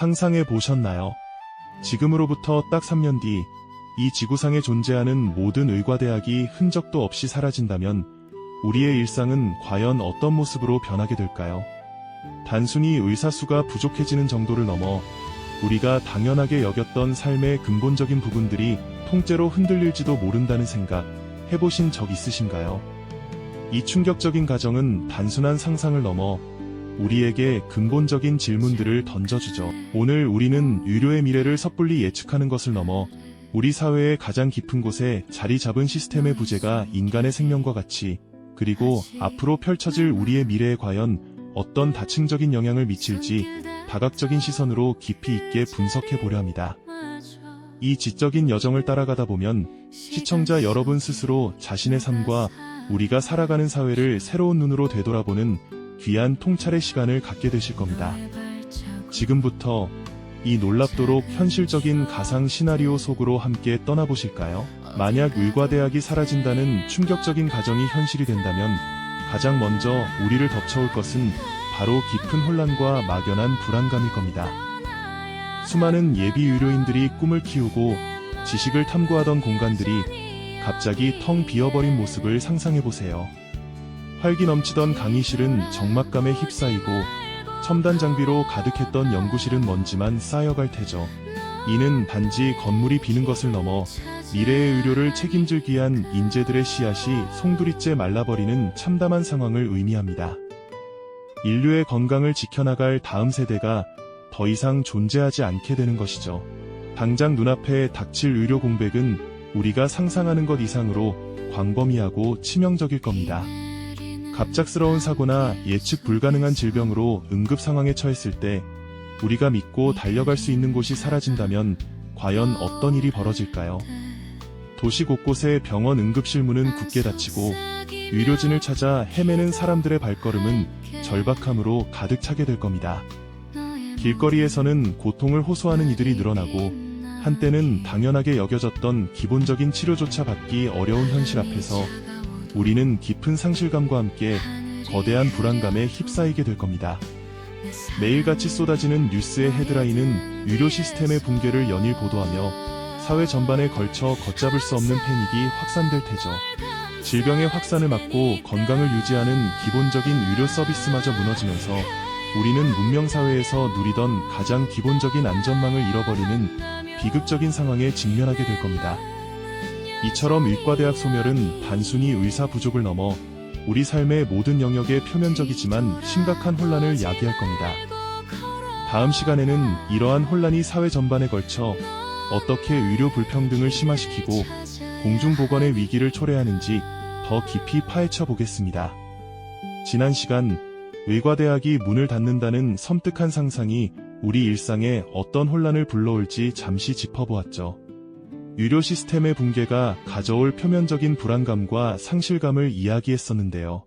상상해 보셨나요? 지금으로부터 딱 3년 뒤, 이 지구상에 존재하는 모든 의과대학이 흔적도 없이 사라진다면 우리의 일상은 과연 어떤 모습으로 변하게 될까요? 단순히 의사수가 부족해지는 정도를 넘어 우리가 당연하게 여겼던 삶의 근본적인 부분들이 통째로 흔들릴지도 모른다는 생각 해보신 적 있으신가요? 이 충격적인 가정은 단순한 상상을 넘어 우리에게 근본적인 질문들을 던져주죠. 오늘 우리는 의료의 미래를 섣불리 예측하는 것을 넘어 우리 사회의 가장 깊은 곳에 자리 잡은 시스템의 부재가 인간의 생명과 가치, 그리고 앞으로 펼쳐질 우리의 미래에 과연 어떤 다층적인 영향을 미칠지 다각적인 시선으로 깊이 있게 분석해 보려 합니다. 이 지적인 여정을 따라가다 보면 시청자 여러분 스스로 자신의 삶과 우리가 살아가는 사회를 새로운 눈으로 되돌아보는 귀한 통찰의 시간을 갖게 되실 겁니다. 지금부터 이 놀랍도록 현실적인 가상 시나리오 속으로 함께 떠나보실까요? 만약 의과대학이 사라진다는 충격적인 가정이 현실이 된다면 가장 먼저 우리를 덮쳐올 것은 바로 깊은 혼란과 막연한 불안감일 겁니다. 수많은 예비 의료인들이 꿈을 키우고 지식을 탐구하던 공간들이 갑자기 텅 비어버린 모습을 상상해보세요. 활기 넘치던 강의실은 적막감에 휩싸이고 첨단 장비로 가득했던 연구실은 먼지만 쌓여갈 테죠. 이는 단지 건물이 비는 것을 넘어 미래의 의료를 책임질 귀한 인재들의 씨앗이 송두리째 말라버리는 참담한 상황을 의미합니다. 인류의 건강을 지켜나갈 다음 세대가 더 이상 존재하지 않게 되는 것이죠. 당장 눈앞에 닥칠 의료 공백은 우리가 상상하는 것 이상으로 광범위하고 치명적일 겁니다. 갑작스러운 사고나 예측 불가능한 질병으로 응급 상황에 처했을 때 우리가 믿고 달려갈 수 있는 곳이 사라진다면 과연 어떤 일이 벌어질까요? 도시 곳곳에 병원 응급실 문은 굳게 닫히고 의료진을 찾아 헤매는 사람들의 발걸음은 절박함으로 가득 차게 될 겁니다. 길거리에서는 고통을 호소하는 이들이 늘어나고 한때는 당연하게 여겨졌던 기본적인 치료조차 받기 어려운 현실 앞에서 우리는 깊은 상실감과 함께 거대한 불안감에 휩싸이게 될 겁니다. 매일같이 쏟아지는 뉴스의 헤드라인은 의료 시스템의 붕괴를 연일 보도하며 사회 전반에 걸쳐 걷잡을 수 없는 패닉이 확산될 테죠. 질병의 확산을 막고 건강을 유지하는 기본적인 의료 서비스마저 무너지면서 우리는 문명사회에서 누리던 가장 기본적인 안전망을 잃어버리는 비극적인 상황에 직면하게 될 겁니다. 이처럼 의과대학 소멸은 단순히 의사 부족을 넘어 우리 삶의 모든 영역에 표면적이지만 심각한 혼란을 야기할 겁니다. 다음 시간에는 이러한 혼란이 사회 전반에 걸쳐 어떻게 의료 불평등을 심화시키고 공중보건의 위기를 초래하는지 더 깊이 파헤쳐 보겠습니다. 지난 시간 의과대학이 문을 닫는다는 섬뜩한 상상이 우리 일상에 어떤 혼란을 불러올지 잠시 짚어보았죠. 의료 시스템의 붕괴가 가져올 표면적인 불안감과 상실감을 이야기했었는데요.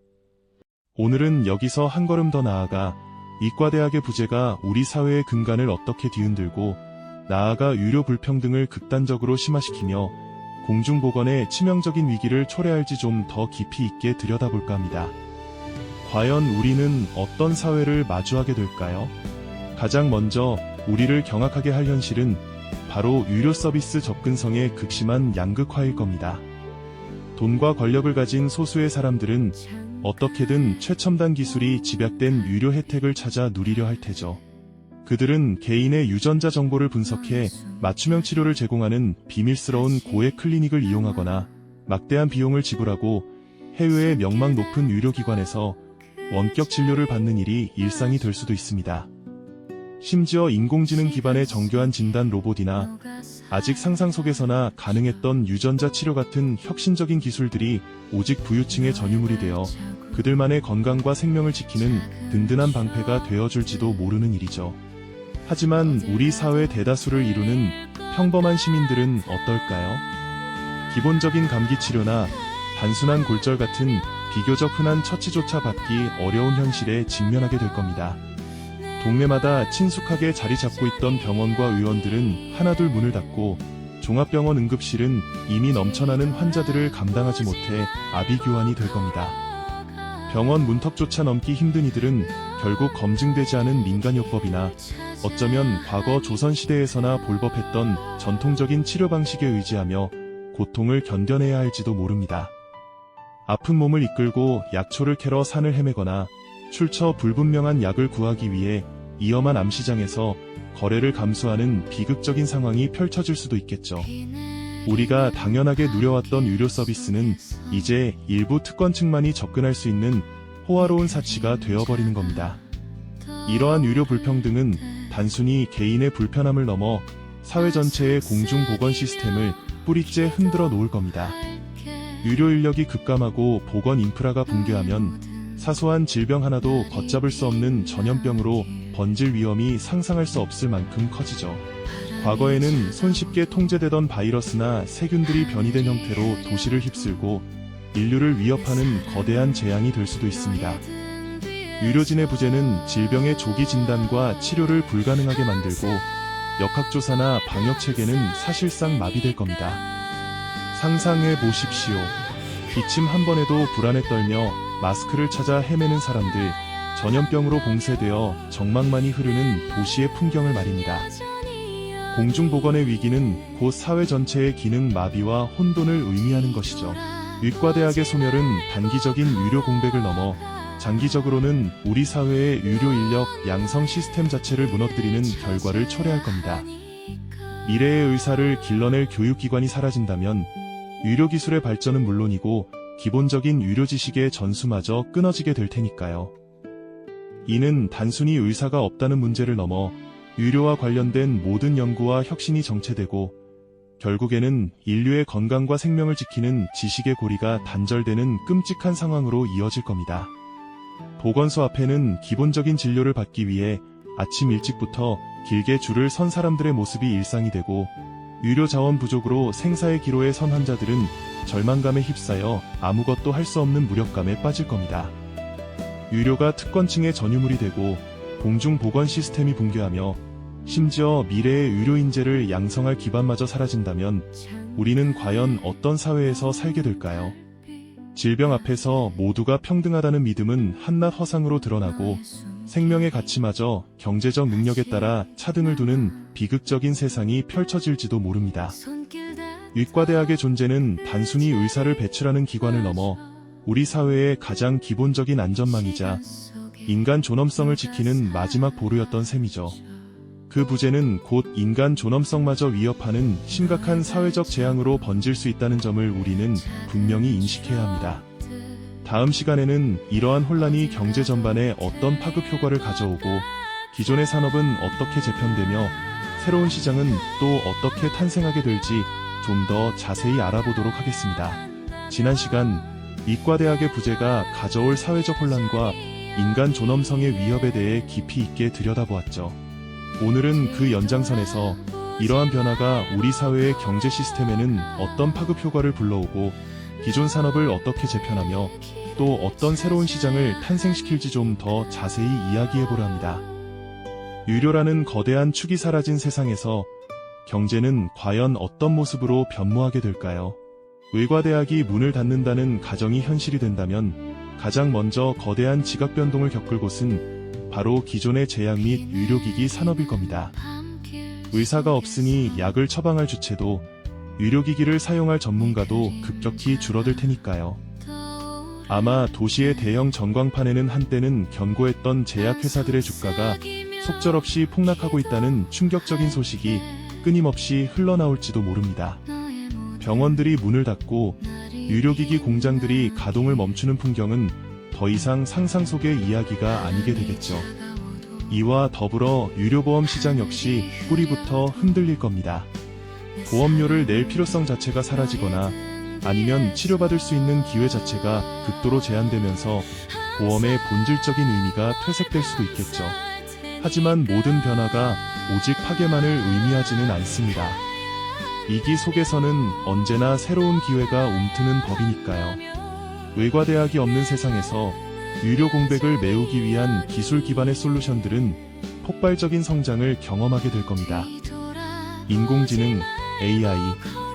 오늘은 여기서 한 걸음 더 나아가 이과대학의 부재가 우리 사회의 근간을 어떻게 뒤흔들고 나아가 의료 불평등을 극단적으로 심화시키며 공중보건의 치명적인 위기를 초래할지 좀 더 깊이 있게 들여다볼까 합니다. 과연 우리는 어떤 사회를 마주하게 될까요? 가장 먼저 우리를 경악하게 할 현실은 바로 의료 서비스 접근성의 극심한 양극화일 겁니다. 돈과 권력을 가진 소수의 사람들은 어떻게든 최첨단 기술이 집약된 유료 혜택을 찾아 누리려 할 테죠. 그들은 개인의 유전자 정보를 분석해 맞춤형 치료를 제공하는 비밀스러운 고액 클리닉을 이용하거나 막대한 비용을 지불하고 해외의 명망 높은 의료기관에서 원격 진료를 받는 일이 일상이 될 수도 있습니다. 심지어 인공지능 기반의 정교한 진단 로봇이나 아직 상상 속에서나 가능했던 유전자 치료 같은 혁신적인 기술들이 오직 부유층의 전유물이 되어 그들만의 건강과 생명을 지키는 든든한 방패가 되어줄지도 모르는 일이죠. 하지만 우리 사회 대다수를 이루는 평범한 시민들은 어떨까요? 기본적인 감기 치료나 단순한 골절 같은 비교적 흔한 처치조차 받기 어려운 현실에 직면하게 될 겁니다. 동네마다 친숙하게 자리 잡고 있던 병원과 의원들은 하나둘 문을 닫고 종합병원 응급실은 이미 넘쳐나는 환자들을 감당하지 못해 아비규환이 될 겁니다. 병원 문턱조차 넘기 힘든 이들은 결국 검증되지 않은 민간요법이나 어쩌면 과거 조선시대에서나 볼법했던 전통적인 치료 방식에 의지하며 고통을 견뎌내야 할지도 모릅니다. 아픈 몸을 이끌고 약초를 캐러 산을 헤매거나 출처 불분명한 약을 구하기 위해 위험한 암시장에서 거래를 감수하는 비극적인 상황이 펼쳐질 수도 있겠죠. 우리가 당연하게 누려왔던 유료 서비스는 이제 일부 특권층만이 접근할 수 있는 호화로운 사치가 되어버리는 겁니다. 이러한 유료 불평등은 단순히 개인의 불편함을 넘어 사회 전체의 공중보건 시스템을 뿌리째 흔들어 놓을 겁니다. 유료 인력이 급감하고 보건 인프라가 붕괴하면 사소한 질병 하나도 걷잡을 수 없는 전염병으로 번질 위험이 상상할 수 없을 만큼 커지죠. 과거에는 손쉽게 통제되던 바이러스나 세균들이 변이된 형태로 도시를 휩쓸고 인류를 위협하는 거대한 재앙이 될 수도 있습니다. 유료진의 부재는 질병의 조기 진단과 치료를 불가능하게 만들고 역학조사나 방역 체계는 사실상 마비될 겁니다. 상상해 보십시오. 기침 한 번에도 불안에 떨며 마스크를 찾아 헤매는 사람들, 전염병으로 봉쇄되어 정막만이 흐르는 도시의 풍경을 말입니다. 공중보건의 위기는 곧 사회 전체의 기능 마비와 혼돈을 의미하는 것이죠. 의과대학의 소멸은 단기적인 유료 공백을 넘어 장기적으로는 우리 사회의 유료 인력 양성 시스템 자체를 무너뜨리는 결과를 초래할 겁니다. 미래의 의사를 길러낼 교육기관이 사라진다면 의료기술의 발전은 물론이고 기본적인 유료 지식의 전수마저 끊어지게 될 테니까요. 이는 단순히 의사가 없다는 문제를 넘어 의료와 관련된 모든 연구와 혁신이 정체되고 결국에는 인류의 건강과 생명을 지키는 지식의 고리가 단절되는 끔찍한 상황으로 이어질 겁니다. 보건소 앞에는 기본적인 진료를 받기 위해 아침 일찍부터 길게 줄을 선 사람들의 모습이 일상이 되고 의료 자원 부족으로 생사의 기로에 선 환자들은 절망감에 휩싸여 아무것도 할 수 없는 무력감에 빠질 겁니다. 의료가 특권층의 전유물이 되고 공중 보건 시스템이 붕괴하며 심지어 미래의 의료 인재를 양성할 기반마저 사라진다면 우리는 과연 어떤 사회에서 살게 될까요? 질병 앞에서 모두가 평등하다는 믿음은 한낱 허상으로 드러나고 생명의 가치마저 경제적 능력에 따라 차등을 두는 비극적인 세상이 펼쳐질지도 모릅니다. 의과대학의 존재는 단순히 의사를 배출하는 기관을 넘어 우리 사회의 가장 기본적인 안전망이자 인간 존엄성을 지키는 마지막 보루였던 셈이죠. 그 부재는 곧 인간 존엄성마저 위협하는 심각한 사회적 재앙으로 번질 수 있다는 점을 우리는 분명히 인식해야 합니다. 다음 시간에는 이러한 혼란이 경제 전반에 어떤 파급 효과를 가져오고 기존의 산업은 어떻게 재편되며 새로운 시장은 또 어떻게 탄생하게 될지 좀 더 자세히 알아보도록 하겠습니다. 지난 시간 이과대학의 부재가 가져올 사회적 혼란과 인간 존엄성의 위협에 대해 깊이 있게 들여다보았죠. 오늘은 그 연장선에서 이러한 변화가 우리 사회의 경제 시스템에는 어떤 파급 효과를 불러오고 기존 산업을 어떻게 재편하며 또 어떤 새로운 시장을 탄생시킬지 좀 더 자세히 이야기해보려 합니다. 유료라는 거대한 축이 사라진 세상에서 경제는 과연 어떤 모습으로 변모하게 될까요? 의과대학이 문을 닫는다는 가정이 현실이 된다면 가장 먼저 거대한 지각 변동을 겪을 곳은 바로 기존의 제약 및 의료기기 산업일 겁니다. 의사가 없으니 약을 처방할 주체도 의료기기를 사용할 전문가도 급격히 줄어들 테니까요. 아마 도시의 대형 전광판에는 한때는 견고했던 제약회사들의 주가가 속절없이 폭락하고 있다는 충격적인 소식이 끊임없이 흘러나올지도 모릅니다. 병원들이 문을 닫고 의료기기 공장들이 가동을 멈추는 풍경은 더 이상 상상 속의 이야기가 아니게 되겠죠. 이와 더불어 유료보험 시장 역시 뿌리부터 흔들릴 겁니다. 보험료를 낼 필요성 자체가 사라지거나 아니면 치료받을 수 있는 기회 자체가 극도로 제한되면서 보험의 본질적인 의미가 퇴색될 수도 있겠죠. 하지만 모든 변화가 오직 파괴만을 의미하지는 않습니다. 이기 속에서는 언제나 새로운 기회가 움트는 법이니까요. 의과대학이 없는 세상에서 유료 공백을 메우기 위한 기술 기반의 솔루션들은 폭발적인 성장을 경험하게 될 겁니다. 인공지능, AI,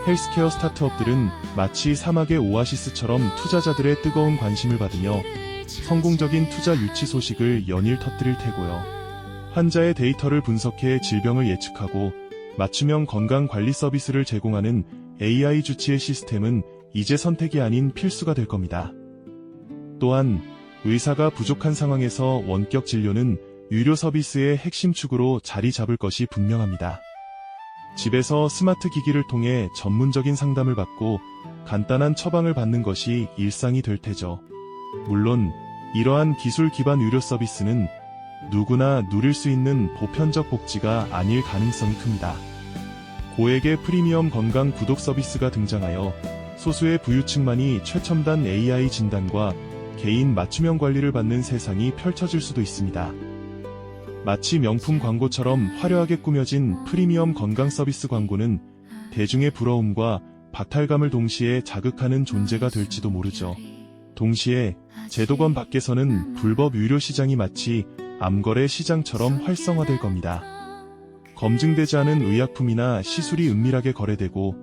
헬스케어 스타트업들은 마치 사막의 오아시스처럼 투자자들의 뜨거운 관심을 받으며 성공적인 투자 유치 소식을 연일 터뜨릴 테고요. 환자의 데이터를 분석해 질병을 예측하고 맞춤형 건강 관리 서비스를 제공하는 AI 주치의 시스템은 이제 선택이 아닌 필수가 될 겁니다. 또한 의사가 부족한 상황에서 원격 진료는 유료 서비스의 핵심 축으로 자리 잡을 것이 분명합니다. 집에서 스마트 기기를 통해 전문적인 상담을 받고 간단한 처방을 받는 것이 일상이 될 테죠. 물론 이러한 기술 기반 유료 서비스는 누구나 누릴 수 있는 보편적 복지가 아닐 가능성이 큽니다. 고액의 프리미엄 건강 구독 서비스가 등장하여 소수의 부유층만이 최첨단 AI 진단과 개인 맞춤형 관리를 받는 세상이 펼쳐질 수도 있습니다. 마치 명품 광고처럼 화려하게 꾸며진 프리미엄 건강 서비스 광고는 대중의 부러움과 박탈감을 동시에 자극하는 존재가 될지도 모르죠. 동시에 제도권 밖에서는 불법 유료 시장이 마치 암거래 시장처럼 활성화될 겁니다. 검증되지 않은 의약품이나 시술이 은밀하게 거래되고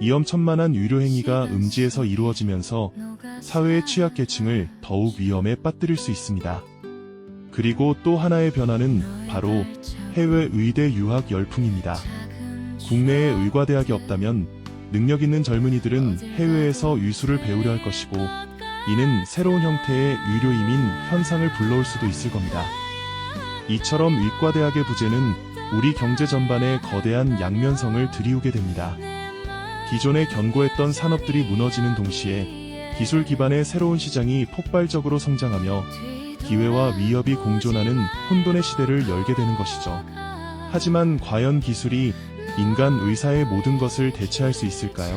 위험천만한 유료 행위가 음지에서 이루어지면서 사회의 취약계층을 더욱 위험에 빠뜨릴 수 있습니다. 그리고 또 하나의 변화는 바로 해외 의대 유학 열풍입니다. 국내에 의과대학이 없다면 능력 있는 젊은이들은 해외에서 유술을 배우려 할 것이고 이는 새로운 형태의 유료 이민 현상을 불러올 수도 있을 겁니다. 이처럼 의과대학의 부재는 우리 경제 전반에 거대한 양면성을 들이우게 됩니다. 기존에 견고했던 산업들이 무너지는 동시에 기술 기반의 새로운 시장이 폭발적으로 성장하며 기회와 위협이 공존하는 혼돈의 시대를 열게 되는 것이죠. 하지만 과연 기술이 인간 의사의 모든 것을 대체할 수 있을까요?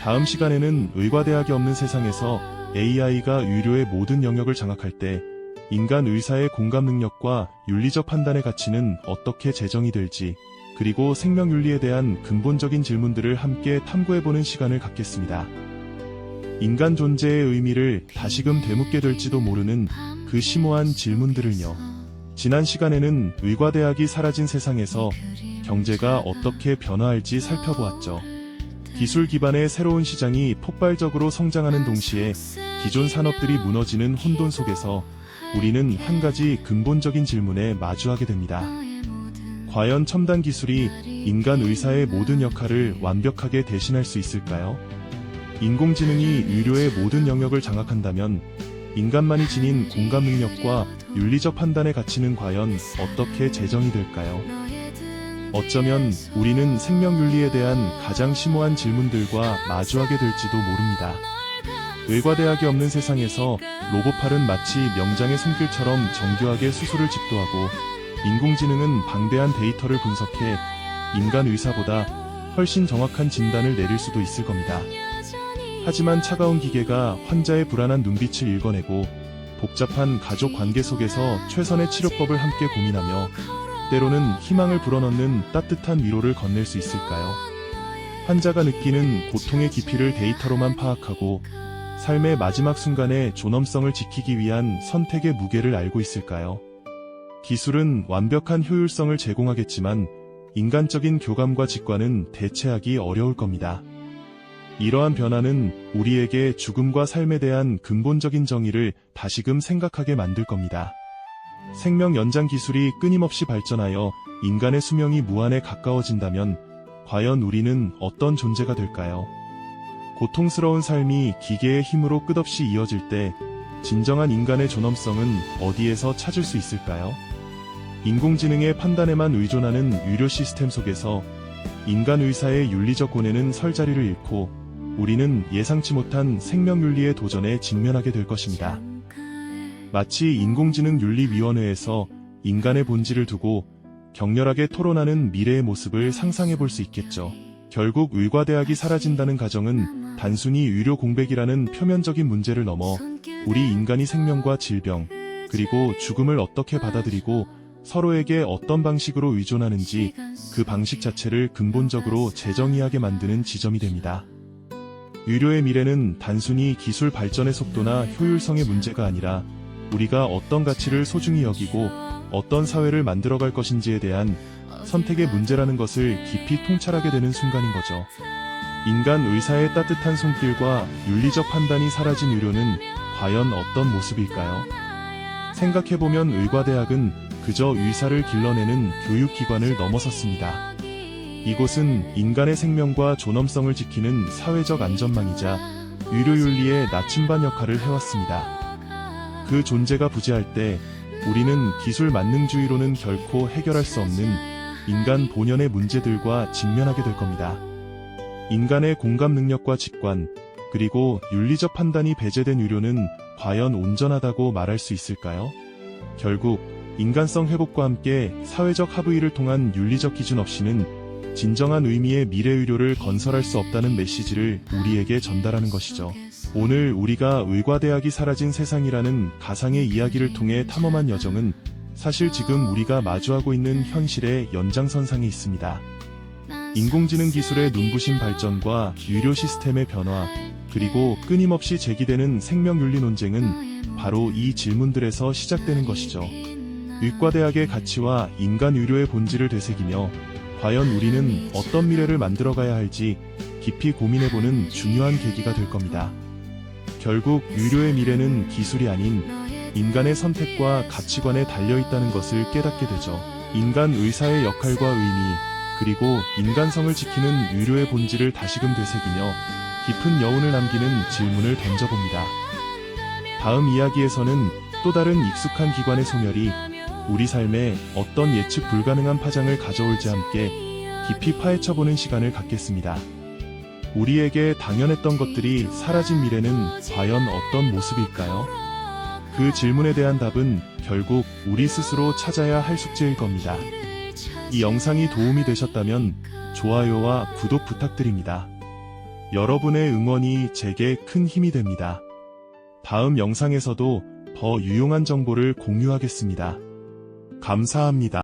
다음 시간에는 의과대학이 없는 세상에서 AI가 의료의 모든 영역을 장악할 때 인간 의사의 공감 능력과 윤리적 판단의 가치는 어떻게 제정이 될지 그리고 생명윤리에 대한 근본적인 질문들을 함께 탐구해보는 시간을 갖겠습니다. 인간 존재의 의미를 다시금 되묻게 될지도 모르는 그 심오한 질문들을요. 지난 시간에는 의과대학이 사라진 세상에서 경제가 어떻게 변화할지 살펴보았죠. 기술 기반의 새로운 시장이 폭발적으로 성장하는 동시에 기존 산업들이 무너지는 혼돈 속에서 우리는 한 가지 근본적인 질문에 마주하게 됩니다. 과연 첨단 기술이 인간 의사의 모든 역할을 완벽하게 대신할 수 있을까요? 인공지능이 의료의 모든 영역을 장악한다면 인간만이 지닌 공감 능력과 윤리적 판단의 가치는 과연 어떻게 제정이 될까요? 어쩌면 우리는 생명윤리에 대한 가장 심오한 질문들과 마주하게 될지도 모릅니다. 의과대학이 없는 세상에서 로봇팔은 마치 명장의 손길처럼 정교하게 수술을 집도하고 인공지능은 방대한 데이터를 분석해 인간 의사보다 훨씬 정확한 진단을 내릴 수도 있을 겁니다. 하지만 차가운 기계가 환자의 불안한 눈빛을 읽어내고 복잡한 가족 관계 속에서 최선의 치료법을 함께 고민하며 때로는 희망을 불어넣는 따뜻한 위로를 건넬 수 있을까요? 환자가 느끼는 고통의 깊이를 데이터로만 파악하고 삶의 마지막 순간에 존엄성을 지키기 위한 선택의 무게를 알고 있을까요? 기술은 완벽한 효율성을 제공하겠지만 인간적인 교감과 직관은 대체하기 어려울 겁니다. 이러한 변화는 우리에게 죽음과 삶에 대한 근본적인 정의를 다시금 생각하게 만들 겁니다. 생명 연장 기술이 끊임없이 발전하여 인간의 수명이 무한에 가까워진다면 과연 우리는 어떤 존재가 될까요? 고통스러운 삶이 기계의 힘으로 끝없이 이어질 때 진정한 인간의 존엄성은 어디에서 찾을 수 있을까요? 인공지능의 판단에만 의존하는 유료 시스템 속에서 인간 의사의 윤리적 고뇌는 설 자리를 잃고 우리는 예상치 못한 생명 윤리의 도전에 직면하게 될 것입니다. 마치 인공지능 윤리위원회에서 인간의 본질을 두고 격렬하게 토론하는 미래의 모습을 상상해 볼 수 있겠죠. 결국 의과대학이 사라진다는 가정은 단순히 의료 공백이라는 표면적인 문제를 넘어 우리 인간이 생명과 질병, 그리고 죽음을 어떻게 받아들이고 서로에게 어떤 방식으로 의존하는지 그 방식 자체를 근본적으로 재정의하게 만드는 지점이 됩니다. 의료의 미래는 단순히 기술 발전의 속도나 효율성의 문제가 아니라 우리가 어떤 가치를 소중히 여기고 어떤 사회를 만들어갈 것인지에 대한 선택의 문제라는 것을 깊이 통찰하게 되는 순간인 거죠. 인간 의사의 따뜻한 손길과 윤리적 판단이 사라진 의료는 과연 어떤 모습일까요? 생각해보면 의과대학은 그저 의사를 길러내는 교육기관을 넘어섰습니다. 이곳은 인간의 생명과 존엄성을 지키는 사회적 안전망이자 의료윤리의 나침반 역할을 해왔습니다. 그 존재가 부재할 때 우리는 기술 만능주의로는 결코 해결할 수 없는 인간 본연의 문제들과 직면하게 될 겁니다. 인간의 공감 능력과 직관, 그리고 윤리적 판단이 배제된 의료는 과연 온전하다고 말할 수 있을까요? 결국 인간성 회복과 함께 사회적 합의를 통한 윤리적 기준 없이는 진정한 의미의 미래 의료를 건설할 수 없다는 메시지를 우리에게 전달하는 것이죠. 오늘 우리가 의과대학이 사라진 세상이라는 가상의 이야기를 통해 탐험한 여정은 사실 지금 우리가 마주하고 있는 현실의 연장선상에 있습니다. 인공지능 기술의 눈부신 발전과 유료 시스템의 변화, 그리고 끊임없이 제기되는 생명윤리 논쟁은 바로 이 질문들에서 시작되는 것이죠. 의과대학의 가치와 인간 의료의 본질을 되새기며 과연 우리는 어떤 미래를 만들어가야 할지 깊이 고민해보는 중요한 계기가 될 겁니다. 결국 의료의 미래는 기술이 아닌 인간의 선택과 가치관에 달려있다는 것을 깨닫게 되죠. 인간 의사의 역할과 의미, 그리고 인간성을 지키는 의료의 본질을 다시금 되새기며 깊은 여운을 남기는 질문을 던져봅니다. 다음 이야기에서는 또 다른 익숙한 기관의 소멸이 우리 삶에 어떤 예측 불가능한 파장을 가져올지 함께 깊이 파헤쳐보는 시간을 갖겠습니다. 우리에게 당연했던 것들이 사라진 미래는 과연 어떤 모습일까요? 그 질문에 대한 답은 결국 우리 스스로 찾아야 할 숙제일 겁니다. 이 영상이 도움이 되셨다면 좋아요와 구독 부탁드립니다. 여러분의 응원이 제게 큰 힘이 됩니다. 다음 영상에서도 더 유용한 정보를 공유하겠습니다. 감사합니다.